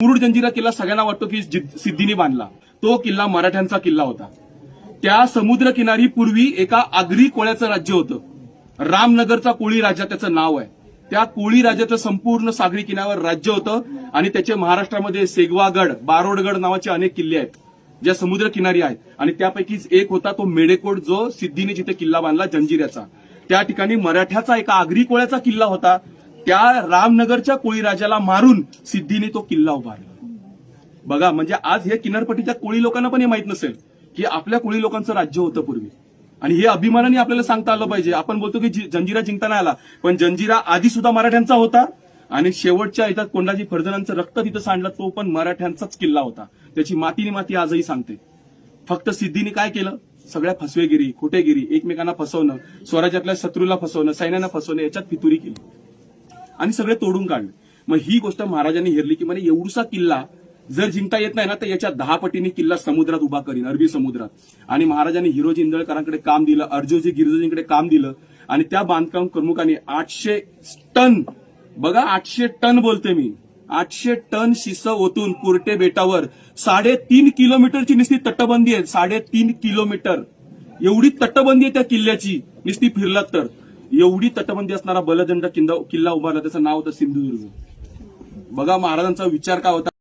मुरुड जंजिरा किल्ला सगळ्यांना वाटतो की सिद्धीने बांधला. तो किल्ला मराठ्यांचा किल्ला होता. त्या समुद्रकिनारी पूर्वी एका आगरी कोळ्याचं राज्य होतं. रामनगरचा कोळी राजा त्याचं नाव आहे. त्या कोळी राजाचं संपूर्ण सागरी किनाऱ्यावर राज्य होतं आणि त्याचे महाराष्ट्रामध्ये सेगवागड बारोडगड नावाचे अनेक किल्ले आहेत ज्या समुद्र किनारी आहेत. आणि त्यापैकीच एक होता तो मेडेकोट जो सिद्धीने जिथे किल्ला बांधला जंजिऱ्याचा. त्या ठिकाणी मराठ्याचा एका आगरी कोळ्याचा किल्ला होता. त्या रामनगरच्या कोळीराजाला मारून सिद्धीने तो किल्ला उभारला. बघा म्हणजे आज हे किनारपट्टीच्या कोळी लोकांना पण हे माहीत नसेल की आपल्या कोळी लोकांचं राज्य होतं पूर्वी. आणि हे अभिमानाने आपल्याला सांगता आलं पाहिजे. आपण बोलतो की जंजिरा जिंकताना आला पण जंजिरा आधी सुद्धा मराठ्यांचा होता आणि शेवटच्या याच्यात कोंडाजी फर्जनांचं रक्त तिथं सांडलं तो पण मराठ्यांचाच किल्ला होता. त्याची मातीने माती आजही सांगते. फक्त सिद्धीने काय केलं? सगळ्या फसवेगिरी खोटेगिरी एकमेकांना फसवणं स्वराज्यातल्या शत्रूला फसवणं सैन्यांना फसवणं याच्यात फितुरी केली. आणि सगळे तोडून काढले. मग ही गोष्ट महाराजांनी हेरली की म्हणे एवढसा किल्ला जर जिंकता येत नाही ना तर याच्या दहा पटीने किल्ला समुद्रात उभा करीन अरबी समुद्रात. आणि महाराजांनी हिरोजी इंदळकरांकडे काम दिलं अर्जोजी गिरजोजींकडे काम दिलं आणि त्या बांधकाम प्रमुखांनी आठशे टन बघा आठशे टन बोलते मी आठशे टन शिस ओतून कुर्टे बेटावर साडेतीन किलोमीटरची नुसती तटबंदी आहे साडेतीन किलोमीटर. एवढी तटबंदी आहे त्या किल्ल्याची नुसती फिरलात तर. एवढी तटबंदी असणारा बलदंड किल्ला उभारला त्याचं नाव होतं सिंधुदुर्ग. बघा महाराजांचा विचार काय होता?